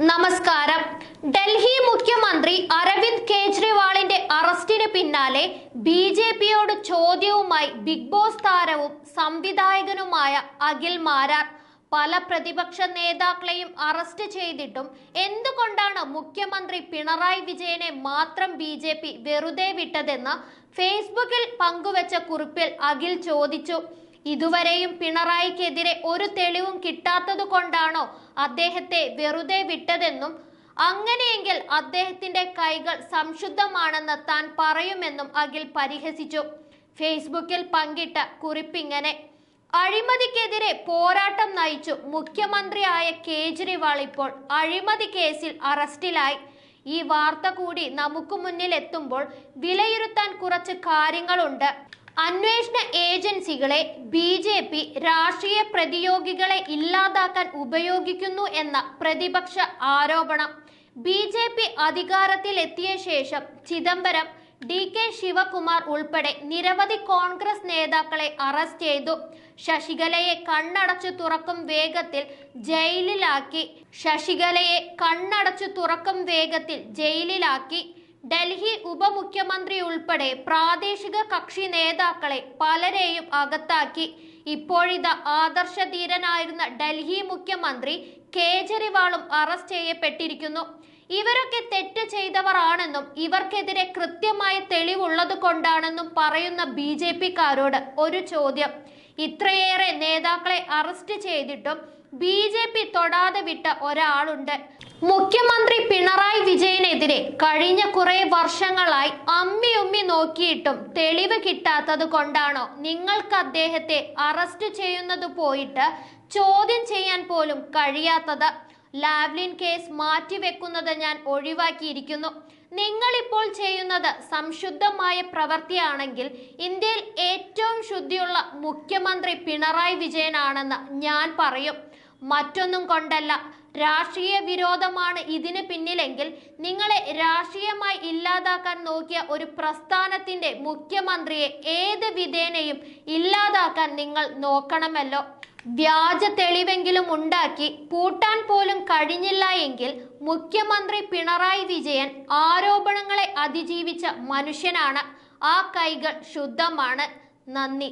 നമസ്കാരം. ഡൽഹി മുഖ്യമന്ത്രി അരവിന്ദ് കെജ്രിവാളിന്റെ അറസ്റ്റിന് പിന്നാലെ ബി ജെ പിയോട് ചോദ്യവുമായി ബിഗ് ബോസ് താരവും സംവിധായകനുമായ അഖിൽ മാരാർ. പല പ്രതിപക്ഷ നേതാക്കളെയും അറസ്റ്റ് ചെയ്തിട്ടും എന്തുകൊണ്ടാണ് മുഖ്യമന്ത്രി പിണറായി വിജയനെ മാത്രം ബി ജെ പി വെറുതെ വിട്ടതെന്ന് ഫേസ്ബുക്കിൽ പങ്കുവച്ച കുറിപ്പിൽ അഖിൽ ചോദിച്ചു. ഇതുവരെയും പിണറായിക്കെതിരെ ഒരു തെളിവും കിട്ടാത്തതുകൊണ്ടാണോ അദ്ദേഹത്തെ വെറുതെ വിട്ടതെന്നും അങ്ങനെയെങ്കിൽ അദ്ദേഹത്തിന്റെ കൈകൾ സംശുദ്ധമാണെന്ന് താൻ പറയുമെന്നും അഖിൽ പരിഹസിച്ചു. ഫേസ്ബുക്കിൽ പങ്കിട്ട കുറിപ്പിങ്ങനെ അഴിമതിക്കെതിരെ പോരാട്ടം നയിച്ചു മുഖ്യമന്ത്രിയായ കേജ്രിവാൾ ഇപ്പോൾ അഴിമതി കേസിൽ അറസ്റ്റിലായി. ഈ വാർത്ത കൂടി നമുക്ക് മുന്നിൽ എത്തുമ്പോൾ വിലയിരുത്താൻ കുറച്ച് കാര്യങ്ങളുണ്ട്. അന്വേഷണ ഏജൻസികളെ ബി ജെ പി രാഷ്ട്രീയ പ്രതിയോഗികളെ ഇല്ലാതാക്കാൻ ഉപയോഗിക്കുന്നു എന്ന പ്രതിപക്ഷ ആരോപണം. ബി ജെ പി അധികാരത്തിലെത്തിയ ശേഷം ചിദംബരം ഡി കെ ശിവകുമാർ ഉൾപ്പെടെ നിരവധി കോൺഗ്രസ് നേതാക്കളെ അറസ്റ്റ് ചെയ്തു. ശശികലയെ കണ്ണടച്ചു തുറക്കും വേഗത്തിൽ ജയിലിലാക്കി. ശശികലയെ കണ്ണടച്ചു തുറക്കും വേഗത്തിൽ ജയിലിലാക്കി. ഡൽഹി ഉപമുഖ്യമന്ത്രി ഉൾപ്പെടെ പ്രാദേശിക കക്ഷി നേതാക്കളെ പലരെയും അകത്താക്കി. ഇപ്പോഴിതാ ആദർശധീരനായിരുന്ന ഡൽഹി മുഖ്യമന്ത്രി കേജ്രിവാളും അറസ്റ്റ് ചെയ്യപ്പെട്ടിരിക്കുന്നു. ഇവരൊക്കെ തെറ്റ് ചെയ്തവരാണെന്നും ഇവർക്കെതിരെ കൃത്യമായ തെളിവുള്ളത് കൊണ്ടാണെന്നും പറയുന്ന ബി ജെ പിക്കാരോട് ഒരു ചോദ്യം. ഇത്രയേറെ നേതാക്കളെ അറസ്റ്റ് ചെയ്തിട്ടും ബി ജെ പി തൊടാതെ വിട്ട ഒരാളുണ്ട്. മുഖ്യമന്ത്രി പിണറായി വിജയനെതിരെ കഴിഞ്ഞ കുറെ വർഷങ്ങളായി അമ്മി ഉമ്മി നോക്കിയിട്ടും തെളിവ് കിട്ടാത്തത് കൊണ്ടാണോ നിങ്ങൾക്ക് അദ്ദേഹത്തെ അറസ്റ്റ് ചെയ്യുന്നത് പോയിട്ട് ചോദ്യം ചെയ്യാൻ പോലും കഴിയാത്തത്? ലാവ്ലിൻ കേസ് മാറ്റിവെക്കുന്നത് ഞാൻ ഒഴിവാക്കിയിരിക്കുന്നു. നിങ്ങളിപ്പോൾ ചെയ്യുന്നത് സംശുദ്ധമായ പ്രവൃത്തിയാണെങ്കിൽ ഇന്ത്യയിൽ ഏറ്റവും ശുദ്ധിയുള്ള മുഖ്യമന്ത്രി പിണറായി വിജയനാണെന്ന് ഞാൻ പറയും. മറ്റൊന്നും കൊണ്ടല്ല. രാഷ്ട്രീയ വിരോധമാണ് ഇതിന് പിന്നിലെങ്കിൽ നിങ്ങളെ രാഷ്ട്രീയമായി ഇല്ലാതാക്കാൻ നോക്കിയ ഒരു പ്രസ്ഥാനത്തിന്റെ മുഖ്യമന്ത്രിയെ ഏത് വിധേനയും ഇല്ലാതാക്കാൻ നിങ്ങൾ നോക്കണമല്ലോ. വ്യാജ തെളിവെങ്കിലും ഉണ്ടാക്കി പൂട്ടാൻ പോലും കഴിഞ്ഞില്ല എങ്കിൽ മുഖ്യമന്ത്രി പിണറായി വിജയൻ ആരോപണങ്ങളെ അതിജീവിച്ച മനുഷ്യനാണ്. ആ കൈകൾ ശുദ്ധമാണ്. നന്ദി.